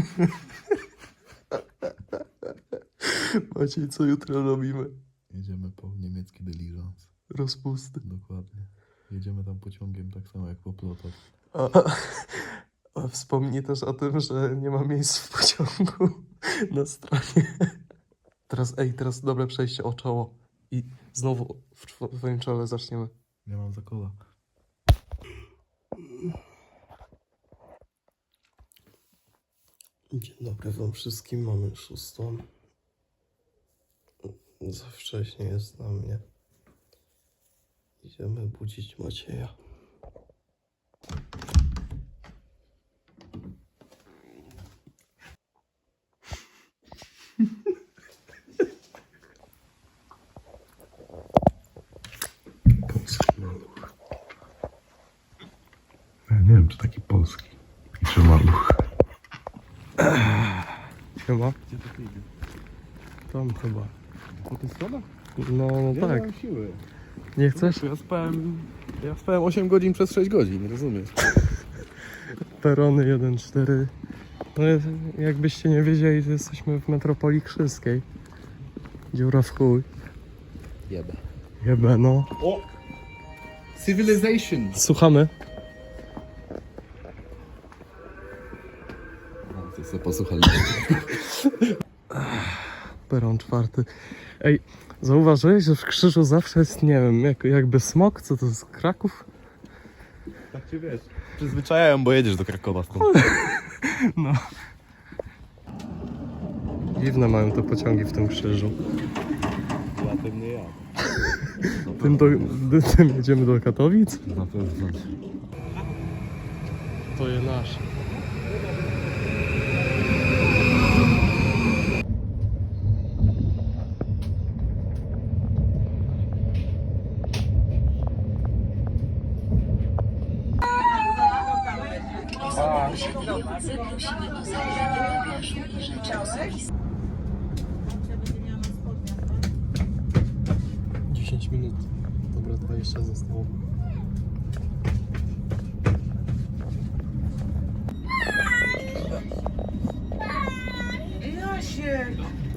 Maciej, co jutro robimy? Jedziemy po niemiecki dyliżans. Rozpusty. Dokładnie. Jedziemy tam pociągiem tak samo jak po plotach. A, a wspomnij też o tym, że nie ma miejsc w pociągu na stronie. Teraz, ej, teraz dobre przejście o czoło. I znowu w twoim czole zaczniemy. Ja mam za kola. Dzień dobry wam wszystkim, mamy szóstą. Za wcześnie jest na mnie. Idziemy budzić Macieja. Polski maluch. Nie wiem, czy taki polski. Pisze maluch. Chyba? Gdzie to idzie? Tam chyba. Po tych schodach? No, no tak. mam siły. Nie chcesz? Ja spałem, ja spałem 8 godzin przez 6 godzin, rozumiesz? Perony 1-4. No jakbyście nie wiedzieli, to jesteśmy w metropolii krzyskiej. Dziura w chuj. Jebę. Jebe, no. O! Civilization! Słuchamy. To sobie posłuchaliście. Peron czwarty. Ej, zauważyłeś, że w krzyżu zawsze jest, nie wiem, jak, jakby smok? Co to jest? Kraków? Tak cię wiesz. Przyzwyczajają, bo jedziesz do Krakowa stąd. No. Dziwne mają te pociągi w tym krzyżu. Ja tym nie jadę. Tym, do, tym jedziemy do Katowic? Na pewno. To je nasz. Dziesięć minut. Dobra, 20 zostało.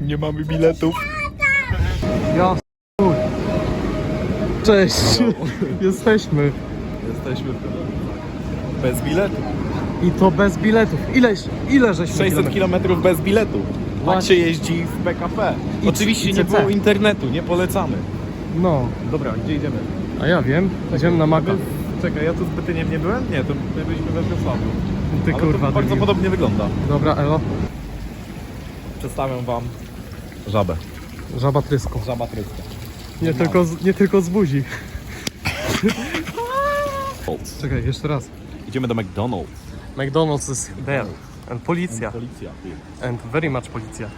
Nie mamy biletów. Ja. Cześć! Jesteśmy. Jesteśmy bez biletu. I to bez biletów. Ileś, ile żeśmy 600 kilometrów? km bez biletu. Tak Właśnie. się jeździ w PKP. I- Oczywiście i nie CC. było internetu, nie polecamy. No, Dobra, gdzie idziemy? a ja wiem. Idziemy na Maka. Czekaj, ja tu z Bytyniem nie byłem? Nie, to my byliśmy we Wrocławiu. Ty Ale kurwa, to bardzo debil. podobnie wygląda. Dobra, elo. Przedstawiam wam żabę. Żaba trysko. Żaba tryska. Nie tylko, z, nie tylko z buzi. Czekaj, jeszcze raz. Idziemy do McDonald's. McDonald's is there. And policja. Policja. And very much policja.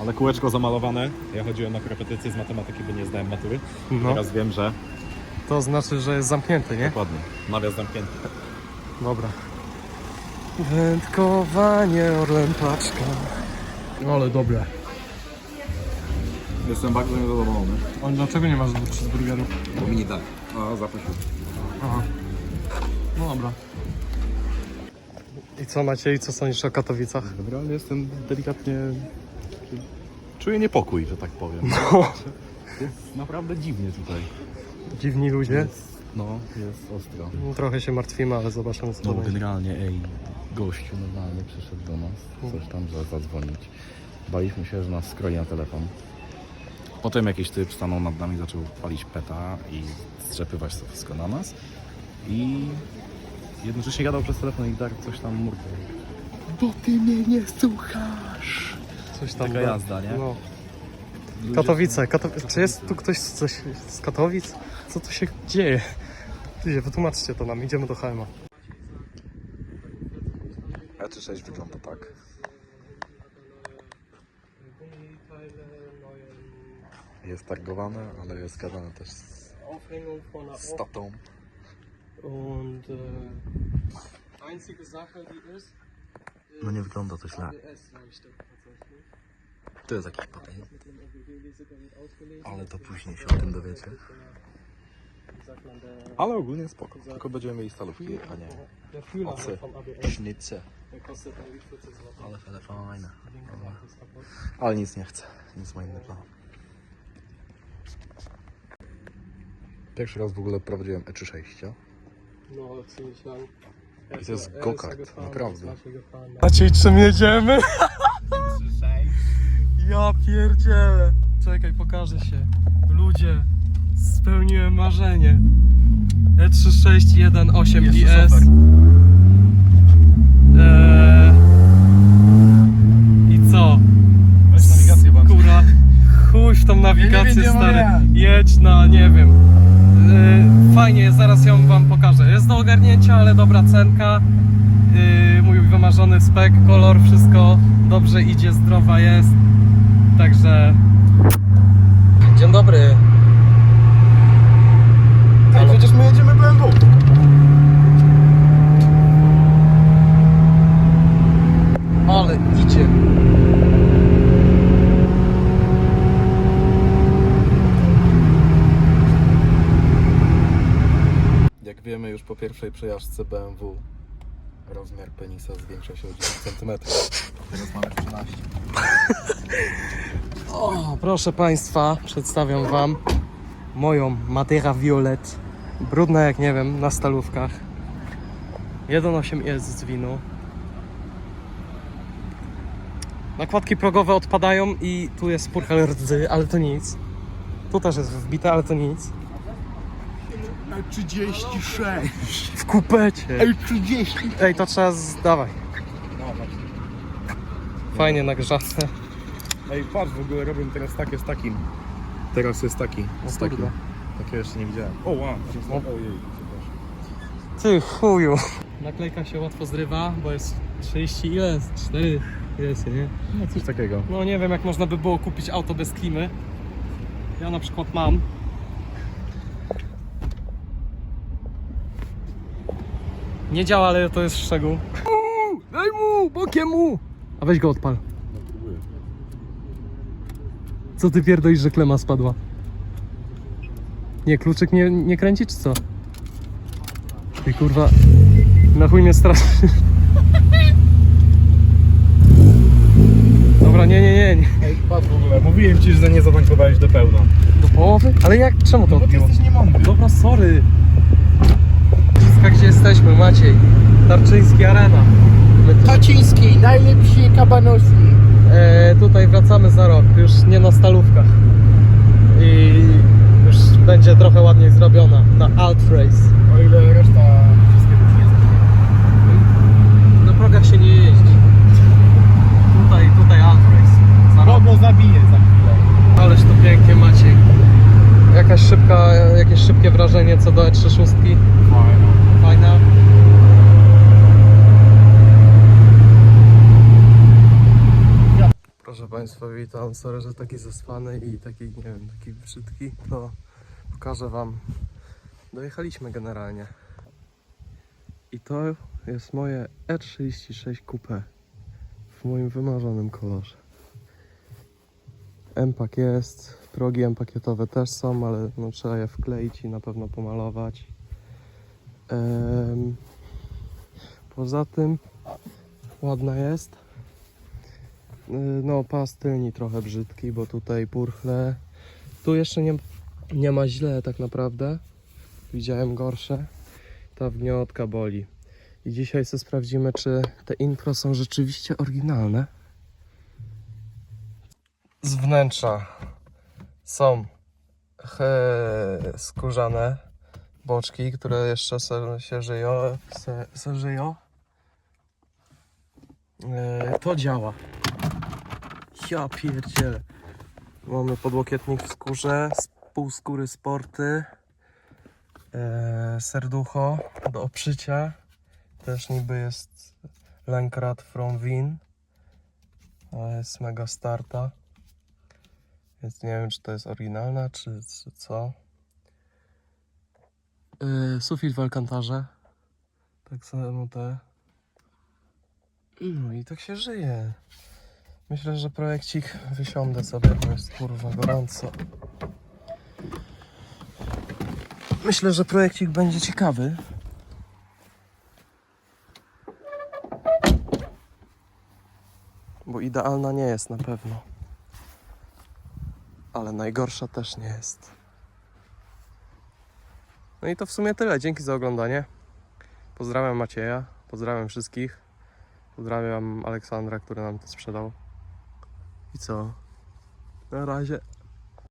Ale kółeczko zamalowane. Ja chodziłem na korepetycje z matematyki, bo nie zdałem matury. No, Teraz wiem, że to znaczy, że jest zamknięty, nie? dokładnie. Nawias zamknięty. Dobra. Wędkowanie, Orlen Paczka. Ale dobre. Jestem bardzo niezadowolony. A dlaczego nie masz dwóch cheeseburgerów? Bo mi nie tak. A, zaprosił. Aha. No dobra. I co Maciej, co sądzisz o Katowicach? Generalnie jestem delikatnie... Czuję niepokój, że tak powiem. No. Jest naprawdę dziwnie tutaj. Dziwni ludzie. Jest, no, jest ostro. Trochę się martwimy, ale zobaczymy co No będzie. generalnie, ej, gościu normalnie przyszedł do nas, coś tam, że zadzwonić. Baliśmy się, że nas skroi na telefon. Potem jakiś typ stanął nad nami, zaczął palić peta i strzepywać to wszystko na nas. I jednocześnie gadał przez telefon i tak coś tam murkał. Bo ty mnie nie słuchasz! Coś tam Taka da- jazda, nie? No. Ludzie- Katowice. Kato... Czy jest tu ktoś coś z Katowic? Co tu się dzieje? Ty, wytłumaczcie to nam, idziemy do HMA. E36 wygląda tak. Jest targowane, ale jest gadane też z, z tatą. Und äh, einzige Sache, die ist, No nie wygląda to źle. To jest jakiś ausgelesen. ale to później się o tym dowiecie. Ale ogólnie spoko. Tylko będziemy mieli stalówki, a nie ocy, sznice. Ale fele fajne. Ale nic nie chcę. Nic ma inny plan. Pierwszy raz w ogóle prowadziłem E E36. No, co myślałem. I to jest go-kart, naprawdę. Maciej, czym jedziemy? Ja pierdzielę. Czekaj, pokażę się. Ludzie, spełniłem marzenie. E E3618 IS. Eee... I co? Weź nawigację. Kura, chuj w tą nawigację, stary. Jedź na, nie wiem. Eee, fajnie, zaraz ją wam pokażę. Jest do ogarnięcia, ale dobra cenka. Yy, mój wymarzony spek, kolor, wszystko dobrze idzie, zdrowa jest. Także. Dzień dobry. Ej, przecież my jedziemy BMW. Ale idzie. Jak wiemy już po pierwszej przejażdżce BMW rozmiar penisa zwiększa się o 10 cm. Teraz mamy 13. O, proszę Państwa, przedstawiam Wam moją Matera Violet. Brudna jak nie wiem, na stalówkach. 1.8 jest z winu. Nakładki progowe odpadają i tu jest purchel rdzy, ale to nic. Tu też jest wbite, ale to nic. 36! W kupecie. Ej, 30! Ej, to trzeba zdawaj. No właśnie. Fajnie nagrzane. Ej, patrz, w ogóle robię teraz takie z takim. Teraz jest taki. Z O takim. kurde. Takiego jeszcze nie widziałem. O, wow. O. Ojej, przepraszam. Ty chuju. Naklejka się łatwo zrywa, bo jest 30 ile? jest? 4 jest, nie? No coś takiego. No nie wiem jak można by było kupić auto bez klimy. Ja na przykład mam. Nie działa, ale to jest szczegół. Daj mu, bokiem mu! A weź go odpal. No próbuję. Co ty pierdolisz, że klema spadła? Nie, kluczyk nie, nie kręci czy co? Ty kurwa, na chuj mnie straszy. Dobra, nie, nie, nie, nie. Ej, patrz w ogóle. Mówiłem ci, że nie zatankowałeś do pełna. Do połowy? Ale jak, czemu to Bo ty odbiło? jesteś niemądry. Dobra, sorry. Gdzie jesteśmy, Maciej? Tarczyński Arena. My tu, Kaczyński, najlepsi kabanosy. e, tutaj wracamy za rok, już nie na stalówkach. I już będzie trochę ładniej zrobiona na Alt Race. O ile reszta wszystkiego ci nie zabije. Na progach się nie jeździ. Tutaj, tutaj Alt Race. Za rok. Bobo zabije za chwilę. Ależ to pięknie Maciej. Jakaś szybka, jakieś szybkie wrażenie co do E36. Fajno. Fajna. Proszę Państwa, witam. Sorry, że taki zaspany i taki, nie wiem, taki brzydki. To pokażę Wam. Dojechaliśmy generalnie. I to jest moje E36 Coupe w moim wymarzonym kolorze. M-pak jest, progi M-pakietowe też są, ale no, trzeba je wkleić i na pewno pomalować. Poza tym ładna jest. Y, No, pas tylni trochę brzydki, bo tutaj purchle. Tu jeszcze nie, nie ma źle tak naprawdę. Widziałem gorsze. Ta wniotka boli. I dzisiaj sobie sprawdzimy, czy te intro są rzeczywiście oryginalne. Z wnętrza są skórzane boczki, które jeszcze se, się żyją, se, se żyją. E, to działa. Ja pierdzielę. Mamy podłokietnik w skórze, z półskóry sporty, e, serducho do oprzycia. Też niby jest Lenkrad from Win. Ale jest mega starta. Więc nie wiem, czy to jest oryginalna, czy, czy co. Yy, sufit w alkantarze. Tak samo te. No i tak się żyje. Myślę, że projekcik wysiądę sobie, bo jest kurwa gorąco. Myślę, że projekcik będzie ciekawy. Bo idealna nie jest na pewno. Ale najgorsza też nie jest. No i to w sumie tyle. Dzięki za oglądanie. Pozdrawiam Macieja, pozdrawiam wszystkich. Pozdrawiam Aleksandra, który nam to sprzedał. I co? Na razie.